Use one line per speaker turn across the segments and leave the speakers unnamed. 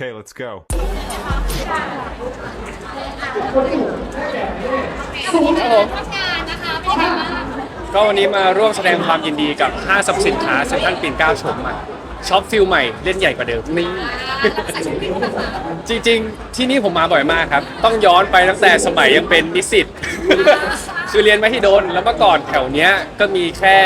Okay, let's go.
ร่วมงคะเป็นยังไงบ้าง
ก็วันนี้มาร่วมแสดงความยินดีกับห้างสรรพสินค้าเซ็นทรัลปิ่นเกล้าชมใหม่ช็อปฟิลใหม่เล่นใหญ่กว่าเดิมนี่
ใส่ชุดวิ่ง
จริงๆ ที่นี่ผมมาบ่อยมากครับ ต้องย้อนไปตั้งแต่สมัยยังเป็นนิสิต คือเรียนไม่ที่โดน แล้วเมื่อก่อนแถวเนี้ยก็มีแค่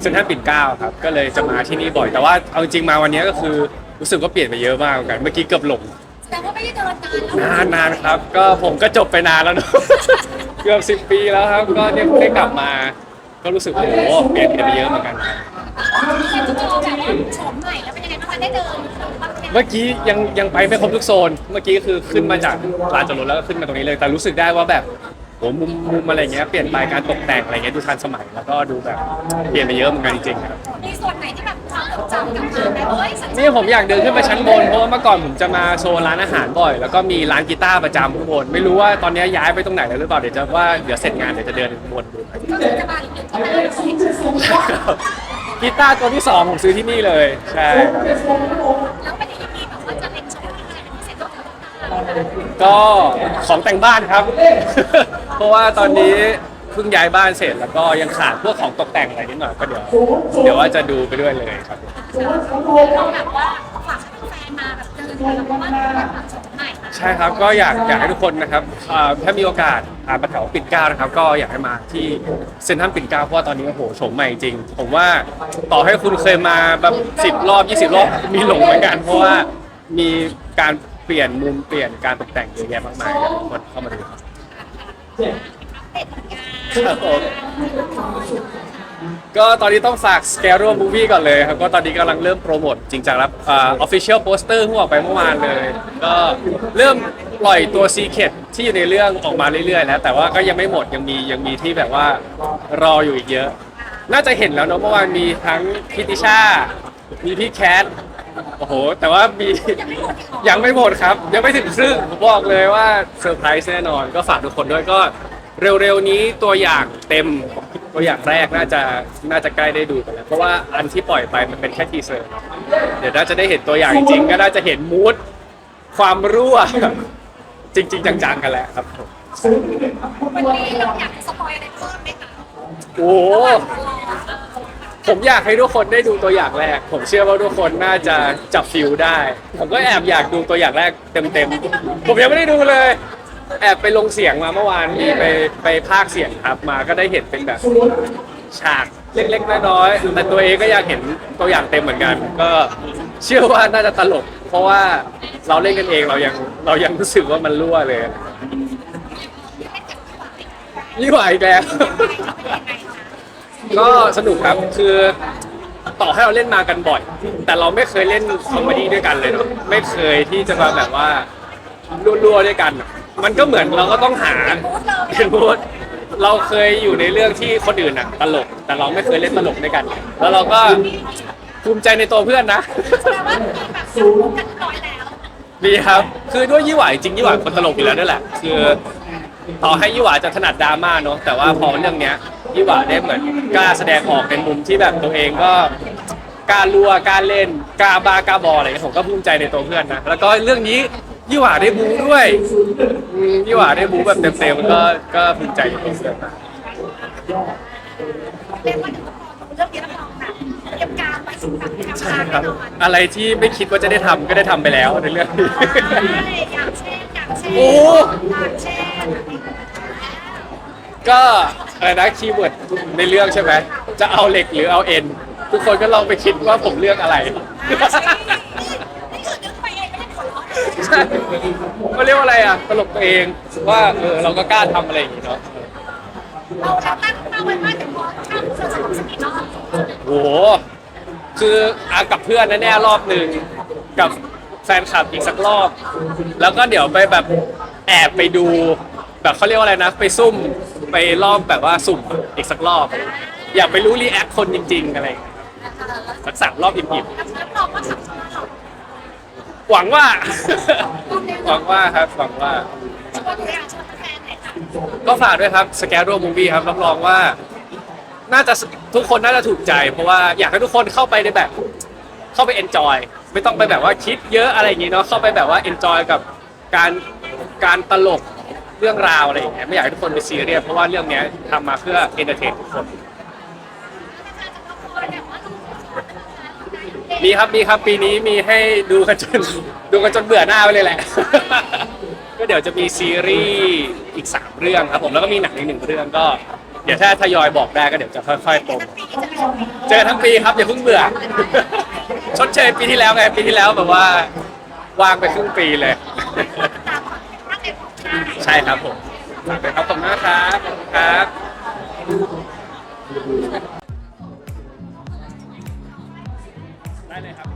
เซ็นทรัลปิ่นเกล้าครับ ก็เลยจะมาที่นี่บ่อย แต่ว่าเอาจริงมาวันนี้ก็คือ รู้สึกว่าเปลี่ยนไปเยอะมากเหมือนกัน เมื่อกี้เกือบหลง
แสดงว่าไม่ได้เดินนานแล้ว
นานนานครับ ก็ผมก็จบไปนานแล้วเนอะ เกือบสิบปีแล้วครับ ก็เนี่ยได้กลับมา ก็รู้สึกโอ้โหเปลี่ยนไปเยอะเหมือนกันครับ
เห็นจะโตแบบว่าโฉมใหม่แล้วเป็นยังไงบ้างคะได้เดินบ้างไหม
เมื่อกี้ยังยังไปไม่ครบทุกโซน เมื่อกี้คือขึ้นมาจากลานจอดรถแล้วก็ขึ้นมาตรงนี้เลย แต่รู้สึกได้ว่าแบบโหมุมมุมอะไรเงี้ยเปลี่ยนไปการตกแต่งอะไรเงี้ยดูทันสมัยแล้วก็ดูแบบเปลี่ยนไปเยอะเหมือนกันจริงๆครับ
มีส่วนไหนที่แบบความทรง จำกลับมาแบบเฮ้ยสัญชา
นี่ผมอยากเดินขึ้นไปชั้นบนเพราะว่าเมื่อก่อนผมจะมาโซนร้านอาหารบ่อย แล้วก็มีร้านกีตาร์ประจำข้างบนไม่รู้ว่าตอนนี้ย้ายไปตรงไหนแล้วหรือเปล่าเดี๋ยวจะว่าเดี๋ยวเสร็จงานเดี๋ยวจะเดินบนดู
ก็คือจะมาอีกหนึ่งที่มาเลย
กีตาร์ตัวที่สองผมซื้อที่นี่เลยใช่
แล้วเป็นอย่างนี้แบบว่าจะเล็งชมอะไรเป็นพิเศษต่อกัน
ก็ของแต่งบ้านครับ เพราะว่าตอนนี้ เพิ่งย้ายบ้านเสร็จแล้วก็ยังขาดพวกของตกแต่งอะไรนิดหน่อยก็เดี๋ยวเดี๋ยวว่าจะดูไปด้วยเลยครับ
เราแบบว่าฝากให้แฟนมาแบบเดินกันเพราะว่าแบบโฉมใหม่มา
ใช่ครับก็อยากอยากให้ทุกคนนะครับอ่าถ้ามีโอกาสผ่านมาแถวปิ่นเกล้านะครับ ก็อยากให้มาที่เซ็นทรัลปิ่นเกล้าเพราะว่าตอนนี้โอ้โหโฉมใหม่จริง ผมว่าต่อให้คุณเคยมาแบบสิบรอบ 20 รอบมีหลงเหมือนกัน เพราะว่ามีการเปลี่ยนมุมเปลี่ยนการตกแต่งเยอะแยะมากมายอยากให้ทุกคนเข้ามาดูครับ
เด็ดเหมือนกัน
ครับผมก็ตอนนี้ต้องฝาก s c a r e o Movie ก่อนเลยครับ ก็ตอนนี้กำลังเริ่มโปรโมทจริงจังแล้วอ่า official poster เพิ่งออกไปเมื่อวานเลย ก็เริ่มปล่อยตัว Secret ที่อยู่ในเรื่องออกมาเรื่อยๆแล้วแต่ว่าก็ยังไม่หมดยังมียังมีที่แบบว่ารออยู่อีกเยอะ น่าจะเห็นแล้วเนอะเมื่อวานมีทั้งพี่ติชา มีพี่แคทโอ้โห แต่ว่ามียังไม่หมดครับ ยังไม่ถึงครึ่งผมบอกเลยว่าเซอร์ไพรส์แน่นอน ก็ฝากทุกคนด้วยก็ เร็วๆนี้ตัวอย่างเต็มตัวอย่างแรกน่าจะน่าจะใกล้ได้ดูกันแล้วเพราะว่าอันที่ปล่อยไปมันเป็นแค่ทีเซอร์เดี๋ยวน่าจะได้เห็นตัวอย่างจริงๆก็น่าจะเห็นมูดความรั่ว จริง ๆ จังๆกันแหละครับผม
วันนี้เราอยากสปอยอะไรเพิ่มไหมคะ
โอ้โหผมอยากให้ทุกคนได้ดูตัวอย่างแรก ผมเชื่อว่าทุกคนน่าจะจับฟิลได้ ผมก็แอบอยากดูตัวอย่างแรกเต็มๆผมยังไม่ได้ดูเลย แอบไปลงเสียงมาเมื่อวานมีไปไปภาคเสียงครับมาก็ได้เห็นเป็นแบบฉากเล็กๆน้อยๆแต่ตัวเองก็อยากเห็นตัวอย่างเต็มเหมือนกัน ก็เชื่อว่าน่าจะตลก เพราะว่าเราเล่นกันเองเรายังเรายังรู้สึกว่ามันรั่วเลยยี่หวอีกแล้วก็สนุกครับคือต่อให้เราเล่นมากันบ่อย แต่เราไม่เคยเล่นคอมเมดี้ด้วยกันเลยเนาะไม่เคยที่จะมาแบบว่ารัวๆด้วยกันอะ มันก็เหมือนเราก็ต้องหาเป็นมูดเราเคยอยู่ในเรื่องที่คนอื่นอะตลก แต่เราไม่เคยเล่นตลกด้วยกัน แล้วเราก็ภูมิใจในตัวเพื่อนนะ
แสดงว่ามีแบบสมกันร้อยแล้ว
ดีครับ คือด้วยยี่หวาจริงๆยี่หวาคนตลกอยู่แล้วด้วยแหละ คือต่อให้ยี่หวาจะถนัดดราม่าเนาะ แต่ว่าพอเรื่องเนี้ยยี่หวาได้เหมือนกล้าแสดงออกในมุมที่แบบตัวเองก็กล้ารัวกล้าเล่นกล้าบ้ากล้าบออะไรเงี้ยผมก็ภูมิใจในตัวเพื่อนนะ แล้วก็เรื่องนี้ ยี่หวาได้บูด้วยอืมยี่หวาได้บูแบบเต็มๆก็ก็ภูมิใจในตัวเพื่อนมาก
เรียกว่าเดี๋ยวพอดูเรื่องนี้แล้วลองแบบเตรียมการไว้สำหรับทำ
ใช่
งาน
ครั
แน่
บ
นอน
อะไรที่ไม่คิดว่าจะได้ทำก็ได้ทำไปแล้วในเรื่องนี้
ใช่อย่างเช่นอย่างเช่น
โอ้
อย่างเช่น
ก็อะไรนะคีย์เวิร์ดในเรื่องใช่ไหมจะเอาเหล็กหรือเอาเอ็น ทุกคนก็ลองไปคิดว่าผมเลือกอะไร ใช่ก็เรียกว่าอะไรอะตลกตัวเองว่าเออเราก็กล้าทำอะไรอย่างงี้เนาะ
เราเราตั้งเป้าไว้ว่าเดี๋ยวพอทำเราจะทำสักกี่รอบ
โหคืออากับเพื่อนแน่ๆรอบหนึ่งกับแฟนคลับอีกสักรอบ แล้วก็เดี๋ยวไปแบบแอบไปดู แบบเขาเรียกว่าอะไรนะ ไปซุ่มไปรอบแบบว่าสุ่มอีกสักรอบ อยากไปรู้รีแอคคนจริงๆอะไรอย่างเงี้ยสักสามรอบอิ่ม
รับรองว่าทำสำเร็จ
ๆ หวังว่า หวังว่าครับหวังว่า
ชวนตัวองชวนแฟนหน่อยค่ะ
ก็ฝากด้วยครับสแก r โรมูวี่ครับรับรองว่า น่าจะทุกคนน่าจะถูกใจ เพราะว่าอยากให้ทุกคนเข้าไปในแบบ เข้าไปเอนจอยไม่ต้องไปแบบว่าคิดเยอะอะไรอย่างงี้เนาะเข้าไปแบบว่าเอนจอยกับการการตลกเรื่องราวอะไรอย่างเงี้ยไม่อยากให้ทุกคนไปซีเรียสเพราะว่าเรื่องเนี้ยทำมาเพื่อเอนเตอร์เทนทุกคน มีครับมีครับปีนี้มีให้ดูกันจน ดูกันจนเบื่อหน้าไปเลยแหละ ก็เดี๋ยวจะมีซีรีส์อีก 3 เรื่องครับผมแล้วก็มีหนังอีกหนึ่งเรื่องก็ เดี๋ยวถ้าทยอยบอกได้ก็เดี๋ยวจะค่อยๆปรโมเจอทั้งปีครับอย่าเพิ่งเบื่อ ชดเชยปีที่แล้วไงปีที่แล้วแบบว่าวางไปครึ่งปีเลย ใช่ครับผมฝากด้วยครับขอบคุณมากครับขอบคุณครับ and it happens.